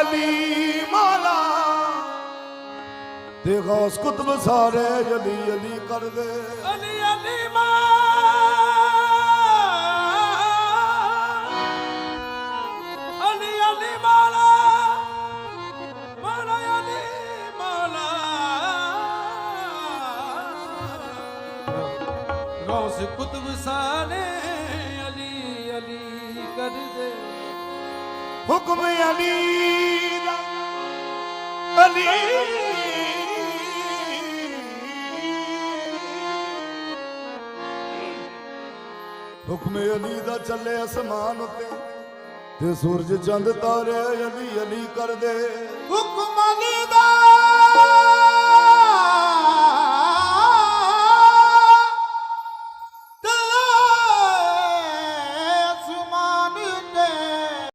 ਅਲੀ ਮੌਲਾ ਤੇ ਗੌਸ ਕੁਤਬ ਸਾਰੇ ਅਲੀ ਅਲੀ ਕਰਦੇ। ਅਲੀ ਅਲੀ ਮਾ ਅਲੀ ਅਲੀ ਮੌਲਾ। ਮੌਲਾ ਅਲੀ ਮੌਲਾ। ਗੌਸ ਕੁਤਬ ਸਾਰੇ ਹੁਕਮ ਅਲੀ ਦਾ। ਅਲੀ। ਹੁਕਮ ਅਲੀ ਦਾ ਚੱਲੇ ਅਸਮਾਨ ਉਤੇ ਤੇ ਸੂਰਜ ਚੰਦ ਤਾਰੇ ਅਲੀ ਅਲੀ ਕਰਦੇ। ਹੁਕਮ ਅਲੀ